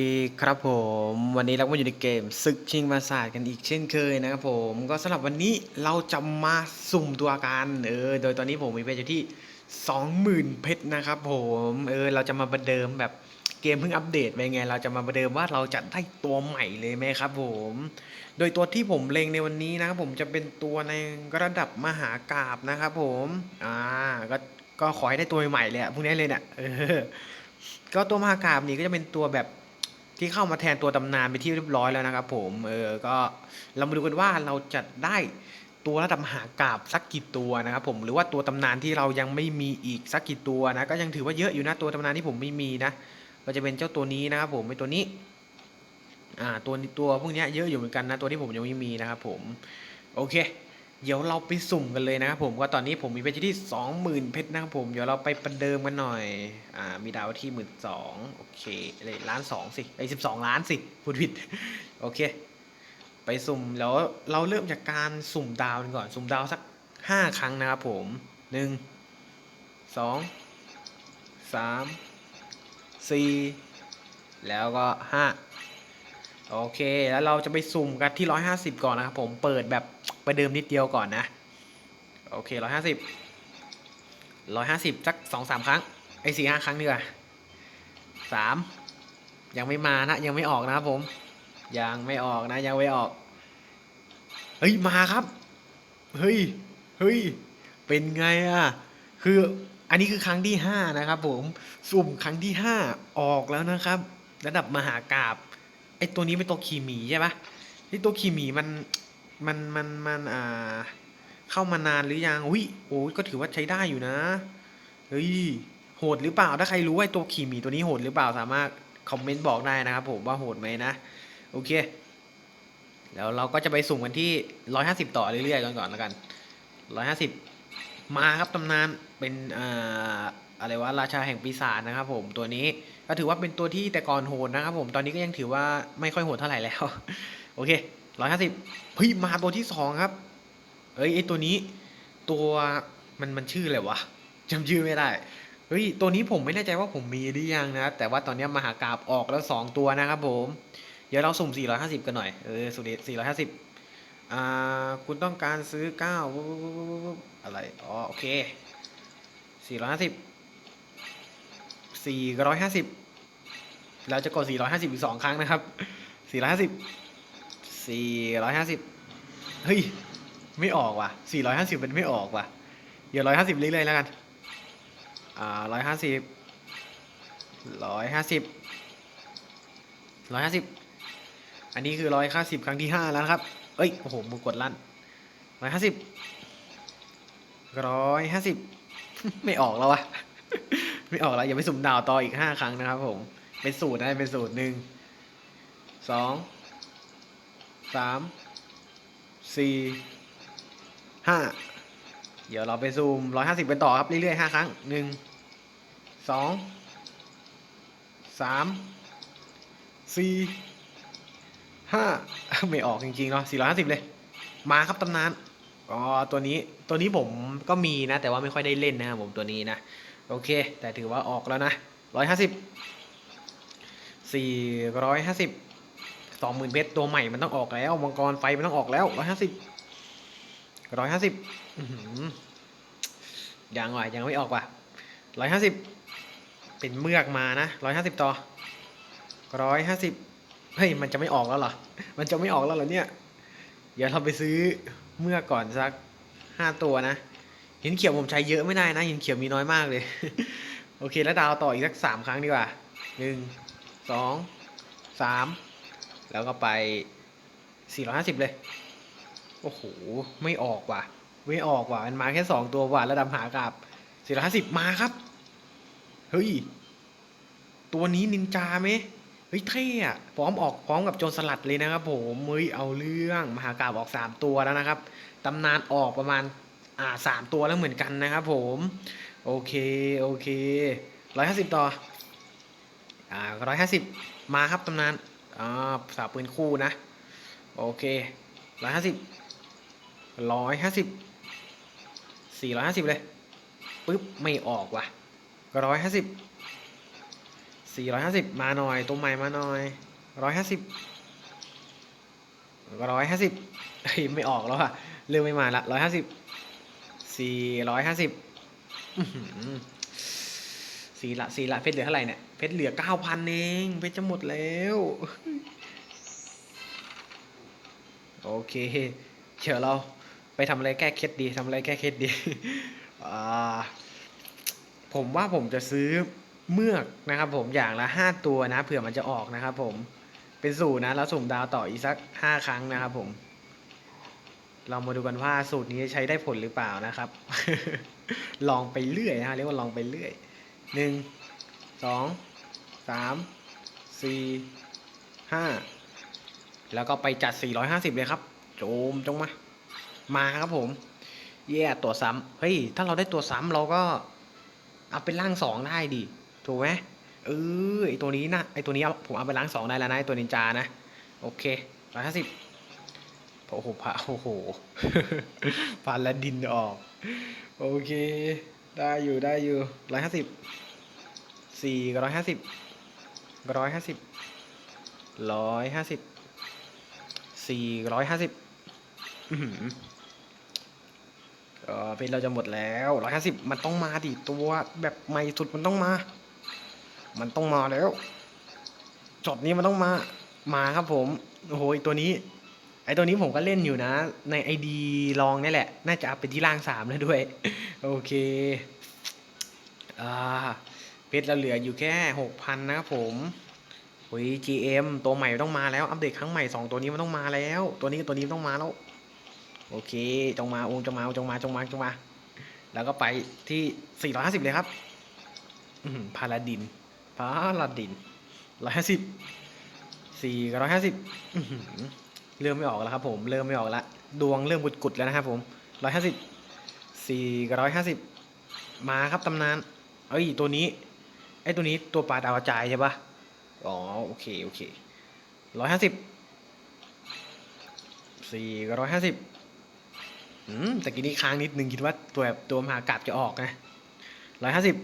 ดีครับผมวันนี้เราก็อยู่ในเกมศึกชิงปราสาทกันอีกเช่นเคยนะครับผมก็สำหรับวันนี้เราจะมาสุ่มตัวกันเออโดยตอนนี้ผมมีเพชรอยู่ที่ 20,000 เพชรนะครับผมเออเราจะมาประเดิมแบบเกมเพิ่งอัปเดตไปไง เราจะมาประเดิมว่าเราจะได้ตัวใหม่เลยไหมครับผม โดยตัวที่ผมเล็งในวันนี้นะครับผมจะเป็นตัวในระดับมหากราบนะครับผมอ่าก็ก็ขอให้ได้ตัวใหม่เลยอะพวกนี้เลยเนี่ยเออก็ตัวมหากราบนี่ก็จะเป็นตัวแบบ ที่เข้ามาแทนตัวตำนานไปที่เรียบร้อยแล้วนะครับผมเออก็เรามาดูกันว่าเราจะได้ตัวระดับมหากาบสักกี่ตัวนะครับผมหรือว่าตัวตำนานที่เรายังไม่มีอีกสักกี่ตัวนะก็ยังถือว่าเยอะอยู่นะตัวตำนานที่ผมไม่มีนะ ก็จะเป็นเจ้าตัวนี้นะครับผมเป็นตัวนี้อ่าตัวตัวพวกนี้เยอะอยู่เหมือนกันนะตัวที่ผมยังไม่มีนะครับผมโอเค เดี๋ยวเราไปสุ่มกันเลยนะครับผมก็ตอนนี้ผมมีเพชรที่สองหมื่นเพชรนะครับผม เดี๋ยวเราไปประเดิมกันหน่อย อ่า มีดาวที่หมื่นสองโอเคเลยล้านสองสิไอ้สิบสองล้านสิพูดผิด โอเค ไปสุ่มแล้วเราเริ่มจากการสุ่มดาวก่อน สุ่มดาวสักห้าครั้งนะครับผมหนึ่งสองสามสี่แล้วก็ห้าโอเค แล้วเราจะไปสุ่มกันที่ร้อยห้าสิบก่อนนะครับผมเปิดแบบ ปเดิมนิดเดียวก่อนนะ โอเคร้อยห้าสิบร้อยห้าสิบสักสองสามครั้ง ไอ้สี่ห้าครั้งดีกว่าสามยังไม่มานะ ยังไม่ออกนะครับผม ยังไม่ออกนะ ยังไม่ออก เฮ้ย มาครับ เฮ้ย เฮ้ย เป็นไงอะคืออันนี้คือครั้งที่ห้านะครับผม สุ่มครั้งที่ห้าออกแล้วนะครับ ระดับมหากราบไอตัวนี้เป็นตัวขีมีใช่ปะที่ตัวขีมีมัน มันมันมันอ่า เข้ามานานหรือยังอุ้ยโอ้ยก็ถือว่าใช้ได้อยู่นะเฮ้ยโหดหรือเปล่าถ้าใครรู้ว่าตัวขี่หมีตัวนี้โหดหรือเปล่าสามารถคอมเมนต์บอกได้นะครับผมว่าโหดไหมนะโอเค แล้วเราก็จะไปสุ่มกันที่ร้อยห้าสิบต่อเรื่อยๆก่อนก่อนแล้วกันร้อยห้าสิบมาครับตำนานเป็นอ่าอะไรวะราชาแห่งปีศาจนะครับผมตัวนี้ก็ถือว่าเป็นตัวที่แต่ก่อนโหดนะครับผมตอนนี้ก็ยังถือว่าไม่ค่อยโหดเท่าไหร่แล้ว โอเค ร้อยห้าสิบเฮ้ยมาตัวที่สองครับ เอ้ยไอตัวนี้ ตัวมันมันชื่ออะไรวะจำชื่อไม่ได้เฮ้ยตัวนี้ผมไม่แน่ใจว่าผมมีหรือยังนะแต่ว่าตอนนี้มหากราบออกแล้ว2ตัวนะครับผม เดี๋ยวเราสุ่ม450กันหน่อยเออสุ่ม450อ่าคุณต้องการซื้อ9วุ๊บวุ๊บวุ๊บวุ๊บวุ๊บอะไรอ๋อโอเค450 450เราจะกด450อีก2ครั้งนะครับ 450 450เฮ้ย ไม่ออกว่ะ450เป็นไม่ออกว่ะ เดี๋ยว150เรื่อยๆแล้วกัน อ่า150 150 150อันนี้คือ150ครั้งที่5แล้วนะครับ เอ้ย โอ้โหมือกดลั่น150 150ไม่ออกแล้ววะ ไม่ออกแล้วอย่าไปสุ่มดาวต่ออีก5ครั้งนะครับผม เป็นสูตรนะ เป็นสูตรหนึ่งสอง สามสี่ห้าเดี๋ยวเราไปซูมร้อยห้าสิบเป็นต่อครับ เรื่อยๆห้าครั้งหนึ่งสองสามสี่ห้าไม่ออกจริงๆเนาะสี่ร้อยห้าสิบเลย มาครับตำนานอ๋อตัวนี้ตัวนี้ผมก็มีนะ แต่ว่าไม่ค่อยได้เล่นนะครับผมตัวนี้นะ โอเค แต่ถือว่าออกแล้วนะร้อยห้าสิบสี่ร้อยห้าสิบ สองหมื่นเพชรตัวใหม่มันต้องออกแล้วมังกรไฟมันต้องออกแล้วร้อยห้าสิบร้อยห้าสิบยังว่ะยังไม่ออกว่ะร้อยห้าสิบเป็นเมือกมานะร้อยห้าสิบต่อร้อยห้าสิบเฮ้ยมันจะไม่ออกแล้วเหรอ มันจะไม่ออกแล้วเหรอเนี่ย เดี๋ยวเราไปซื้อเมือกก่อนสักห้าตัวนะ หินเขียวผมใช้เยอะไม่ได้นะ หินเขียวมีน้อยมากเลย โอเคแล้วดาวต่ออีกสักสามครั้งดีกว่าหนึ่งสองสาม แล้วก็ไปสี่ร้อยห้าสิบเลย โอ้โห ไม่ออกว่ะ ไม่ออกว่ะ มันมาแค่สองตัวว่ะระดับหากราบสี่ร้อยห้าสิบมาครับ เฮ้ย ตัวนี้นินจาไหมเฮ้ยเท่อะพร้อมออกพร้อมกับโจรสลัดเลยนะครับผมเฮ้ยเอาเรื่องมหากราบออกสามตัวแล้วนะครับตำนานออกประมาณอ่าสามตัวแล้วเหมือนกันนะครับผม โอเค โอเคร้อยห้าสิบต่อ อ่าร้อยห้าสิบมาครับตำนาน อ่าสาวปืนคู่นะ โอเคร้อยห้าสิบร้อยห้าสิบสี่ร้อยห้าสิบเลยปึ๊บไม่ออกว่ะร้อยห้าสิบสี่ร้อยห้าสิบมาหน่อยตัวใหม่มาหน่อยร้อยห้าสิบร้อยห้าสิบเฮ้ยไม่ออกแล้วอะเริ่มไม่มาละร้อยห้าสิบสี่ร้อยห้าสิบสี่ละสี่ละเพชรเหลือเท่าไหร่เนี่ย ชรเหลือเก้าพันเองเพชรจะหมดแล้ว โอเคเดี๋ยวเราไปทำอะไรแก้เคล็ดดีทำอะไรแก้เคล็ดดีผมว่าผมจะซื้อเมือกนะครับ ผมอย่างละห้าตัวนะเผื่อมันจะออกนะครับ ผมเป็นสูตรนะแล้วสุ่มดาวต่ออีกสักห้าครั้งนะครับ ผม เรามาดูกันว่าสูตรนี้ใช้ได้ผลหรือเปล่านะครับ ลองไปเรื่อยนะฮะเรียกว่าลองไปเรื่อยหนึ่งสอง สามสี่ห้าแล้วก็ไปจัด 450 เลยครับ โจมจงมา มาครับผมเย่ตัวซ้ำเฮ้ย ถ้าเราได้ตัวซ้ำเราก็ เอาเป็นร่างสองได้ดิ ถูกไหมเออไอตัวนี้นะไอตัวนี้ผมเอาไปล้างสองได้แล้วนะไอตัวนินจานะ โอเคร้อยห้าสิบโอ้โหพระโอ้โหพานและดินออก โอเค ได้อยู่ได้อยู่ร้อยห้าสิบสี่กับร้อยห้าสิบ ร้อยห้าสิบร้อยห้าสิบสี่ร้อยห้าสิบเออเป็นเราจะหมดแล้วร้อยห้าสิบมันต้องมาดิตัวแบบใหม่สุดมันต้องมา มันต้องมาแล้วจอดนี้มันต้องมา มาครับผม โอ้โหตัวนี้ ไอตัวนี้ผมก็เล่นอยู่นะ ในไอดีลองนี่แหละ น่าจะเป็นที่ล่างสามแล้วด้วย โอเค อ่า ชรเราเหลืออยู่แค่หกพันนะครับผมโอ้ย GM ตัวใหม่ต้องมาแล้ว อัปเดตครั้งใหม่สองตัวนี้มันต้องมาแล้ว ตัวนี้กับตัวนี้ต้องมาแล้ว โอเค จงมาองจงมาจงมาจงมาจงมา แล้วก็ไปที่ 450 เลยครับพาลาดินพาลาดินร้อยห้าสิบสี่ร้อยห้าสิบเริ่มไม่ออกแล้วครับผม เริ่มไม่ออกละดวงเริ่มกุดๆแล้วนะครับผมร้อยห้าสิบสี่ร้อยห้าสิบมาครับตำนาน เอ้ย ตัวนี้ ไอ้ตัวนี้ตัวปลาดาวกระจายใช่ปะอ๋อโอเคโอเคร้อยห้าสิบสี่กับร้อยห้าสิบอืมแต่กี้นี้ค้างนิดนึงคิดว่าตัวแบบตัวมหากราบจะออกนะร้อยห้าสิบ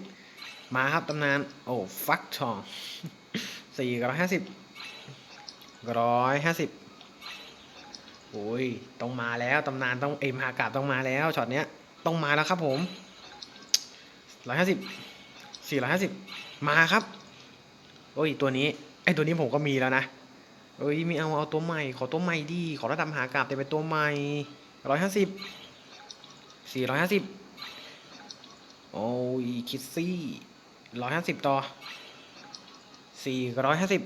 มาครับตำนาน โอ้ฟักทองสี่ร้อยห้าสิบร้อยห้าสิบโอ้ยต้องมาแล้วตำนานต้องเอ็มหากราบต้องมาแล้วช็อตเนี้ยต้องมาแล้วครับผมร้อยห้าสิบสี่ร้อยห้าสิบ มาครับ โอ้ยตัวนี้ไอตัวนี้ผมก็มีแล้วนะเอ้ยมีเอาเอาตัวใหม่ ขอตัวใหม่ดี ขอระดับมหากราบแต่เป็นตัวใหม่ร้อยห้าสิบสี่ร้อยห้าสิบโอ้ยคิดซี่ร้อยห้าสิบต่อสี่ร้อยห้าสิบ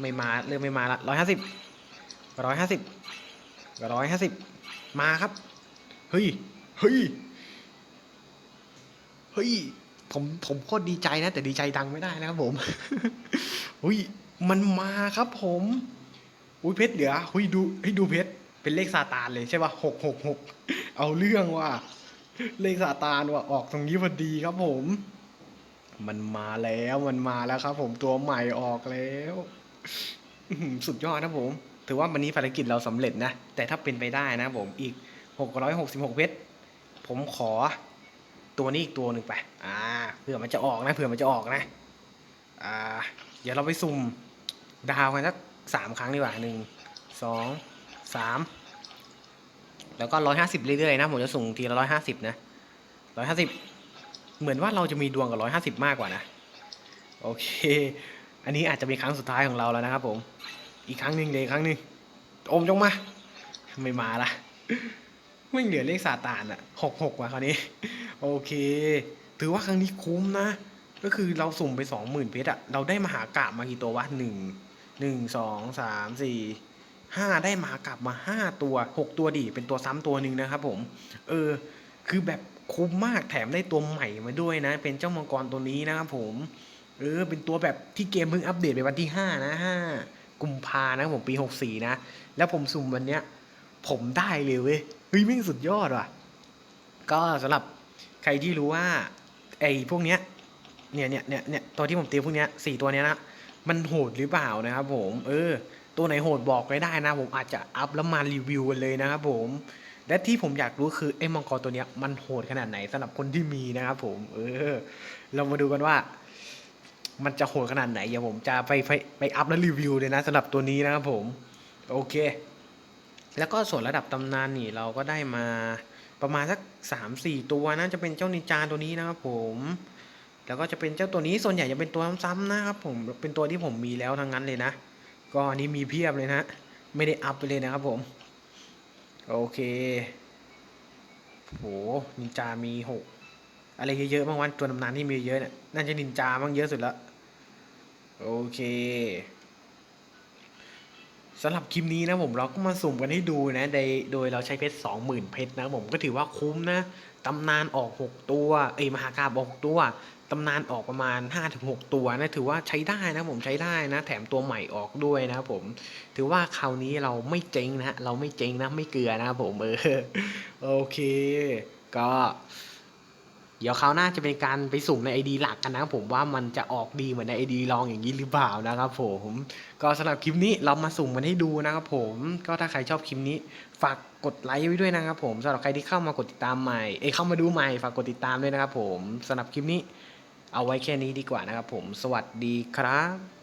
ไม่มาเริ่มไม่มาละร้อยห้าสิบร้อยห้าสิบร้อยห้าสิบมาครับ เฮ้ย เฮ้ย เฮ้ย ผมผมโคตรดีใจนะ แต่ดีใจดังไม่ได้นะครับผมอุ้ยมันมาครับผมอุ้ยเพชรเหลืออุ้ยดูให้ดูเพชรเป็นเลขซาตานเลยใช่ป่ะหกหกหกเอาเรื่องว่ะเลขซาตานว่ะออกตรงนี้พอดีครับผม มันมาแล้วมันมาแล้วครับ ผมตัวใหม่ออกแล้วสุดยอดนะผม ถือว่าวันนี้ภารกิจเราสำเร็จนะ แต่ถ้าเป็นไปได้นะผมอีกหกร้อยหกสิบหกเพชรผมขอ ตัวนี้อีกตัวหนึ่งไป อ่า เผื่อมันจะออกนะ เผื่อมันจะออกนะ อ่า เดี๋ยวเราไปสุ่มดาวกันสักสามครั้งดีกว่าหนึ่งสองสามแล้วก็ร้อยห้าสิบเรื่อยๆนะ ผมจะสุ่มทีละร้อยห้าสิบนะร้อยห้าสิบเหมือนว่าเราจะมีดวงกับร้อยห้าสิบมากกว่านะ โอเค อันนี้อาจจะเป็นครั้งสุดท้ายของเราแล้วนะครับผม อีกครั้งหนึ่งเลยอีกครั้งหนึ่งโอมจงมา ไม่มาละ ไม่เหลือเลขซาตานอะหกหกว่ะคราวนี้ โอเค ถือว่าครั้งนี้คุ้มนะ ก็คือเราสุ่มไปสองหมื่นเพชรอะเราได้มหากราบมากี่ตัววะหนึ่งหนึ่งสองสามสี่ห้าได้มหากราบมาห้าตัวหกตัวดิเป็นตัวซ้ำตัวหนึ่งนะครับผม เออ คือแบบคุ้มมากแถมได้ตัวใหม่มาด้วยนะ เป็นเจ้ามังกรตัวนี้นะครับผมเออเป็นตัวแบบที่เกมเพิ่งอัปเดตไปวันที่ห้านะห้ากุมภานะผมปีหกสี่นะ แล้วผมสุ่มวันเนี้ย ผมได้เลยเว้ยเฮ้ยแม่งสุดยอดว่ะ ก็สำหรับใครที่รู้ว่าไอ้พวกเนี้ยเนี่ยเนี่ยเนี่ยเนี่ยตัวที่ผมตีพวกเนี้ยสี่ตัวเนี้ยนะมันโหดหรือเปล่านะครับผมเออ ตัวไหนโหดบอกไว้ได้นะ ผมอาจจะอัพแล้วมารีวิวกันเลยนะครับผมและที่ผมอยากรู้คือไอ้มังกรตัวเนี้ยมันโหดขนาดไหนสำหรับคนที่มีนะครับผม เออ เรามาดูกันว่า มันจะโหดขนาดไหนเดี๋ยวผมจะไปไปไปอัพและรีวิวเลยนะสำหรับตัวนี้นะครับผม โอเค แล้วก็ส่วนระดับตำนานนี่เราก็ได้มาประมาณสักสามสี่ตัวนะจะเป็นเจ้านินจาตัวนี้นะครับผมแล้วก็จะเป็นเจ้าตัวนี้ส่วนใหญ่จะเป็นตัวซ้ำๆนะครับผมเป็นตัวที่ผมมีแล้วทั้งนั้นเลยนะ ก็อันนี้มีเพียบเลยนะ ไม่ได้อัพไปเลยนะครับผม โอเคโหนินจามีหกอะไรเยอะๆบ้างวันตัวตำนานที่มีเยอะเนี่ยน่าจะนินจาบ้างเยอะสุดละโอเค สำหรับคลิปนี้นะผมเราก็มาสุ่มกันให้ดูนะโดยโดยเราใช้เพชรสองหมื่นเพชรนะผมก็ถือว่าคุ้มนะตำนานออกหกตัว เอ้ยมหากาบออกหกตัวตำนานออกประมาณห้าถึงหกตัวนะถือว่าใช้ได้นะผมใช้ได้นะ แถมตัวใหม่ออกด้วยนะผม ถือว่าคราวนี้เราไม่เจ๊งนะเราไม่เจ๊งนะไม่เกลือนะผมเออโอเค ก็ เดี๋ยวคราวหน้าจะเป็นการไปสุ่มในไอดีหลักกันนะครับผมว่ามันจะออกดีเหมือนในไอดีลองอย่างนี้หรือเปล่านะครับผมก็สำหรับคลิปนี้เรามาสุ่มมันให้ดูนะครับผมก็ถ้าใครชอบคลิปนี้ ฝากกดไลค์ไว้ด้วยนะครับผมสำหรับใครที่เข้ามากดติดตามใหม่เอ้เข้ามาดูใหม่ฝากกดติดตามด้วยนะครับผมสำหรับคลิปนี้เอาไว้แค่นี้ดีกว่านะครับผม สวัสดีครับ